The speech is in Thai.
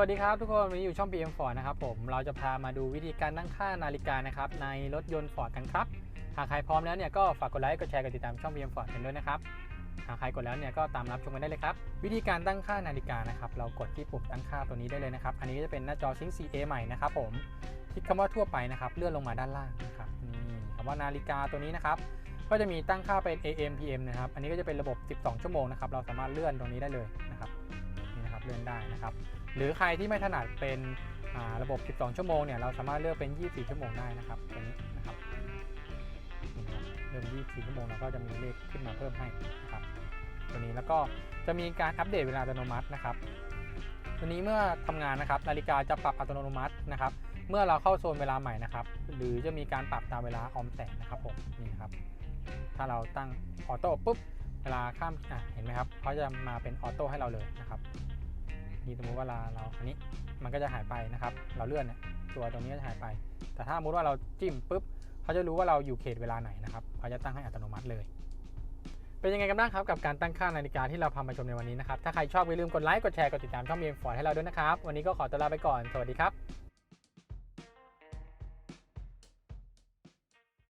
วัสดีครับทุกคนวันนี้อยู่ช่อง PM Ford นะครับผมเราจะพามาดูวิธีการตั้งค่านาฬิกานะครับในรถยนต์ Ford กันครับ หากใครพร้อมแล้วเนี่ยก็ฝากกดไลค์กดแชร์กดติดตามช่อง PM Ford กันด้วยนะครับหากใครกดแล้วเนี่ยก็ตามรับชมกันได้เลยครับ วิธีการตั้งค่านาฬิกานะครับเรากดที่ปุ่มตั้งค่าตัวนี้ได้เลยนะครับ อันนี้ก็จะเป็นหน้าจอ Sync CA ใหม่นะครับผมคลิกคำว่าทั่วไปนะครับเลื่อนลงมาด้านล่างนะครับนี่คำว่านาฬิกาตัวนี้นะครับก็จะมีตั้งค่าเป็น AM PM นะครับอันนี้ก็จะเป็นระบบ 12 ชั่วโมงนะครับเราสามารถเลื่อนตรงนี้ได้เลยนะครับนี่นะครับเลื่อนได้นะครับ หรือใครที่ไม่ถนัดเป็นระบบ 12 ชั่วโมงเนี่ยเราสามารถเลือกเป็น 24 ชั่วโมงได้นะครับตัวนี้นะครับเริ่ม 24 ชั่วโมงเราก็จะมีเลขขึ้นมาเพิ่มให้นะครับตัวนี้แล้วก็จะมีการอัปเดตเวลาอัตโนมัตินะครับตัวนี้เมื่อทำงานนะครับนาฬิกาจะปรับอัตโนมัตินะครับ เมื่อเราเข้าโซนเวลาใหม่นะครับ หรือจะมีการปรับตามเวลาออมแสงนะครับผมนี่นะครับ ถ้าเราตั้งออโต้ปุ๊บเวลาข้ามอะเห็นไหมครับเขาจะมาเป็นออโต้ให้เราเลยนะครับ นี่สมมติว่าเราเราอันนี้มันก็จะหายไปนะครับ เราเลื่อนเนี่ยตัวตรงนี้ก็จะหายไป แต่ถ้าสมมติว่าเราจิ้มปุ๊บเขาจะรู้ว่าเราอยู่เขตเวลาไหนนะครับเขาจะตั้งให้อัตโนมัติเลย เป็นยังไงกันบ้างครับกับการตั้งค่านาฬิกาที่เราพามาชมในวันนี้นะครับถ้าใครชอบอย่าลืมกดไลค์กดแชร์กดติดตามช่องเมียมฟอร์ดให้เราด้วยนะครับวันนี้ก็ขอตัวลาไปก่อนสวัสดีครับ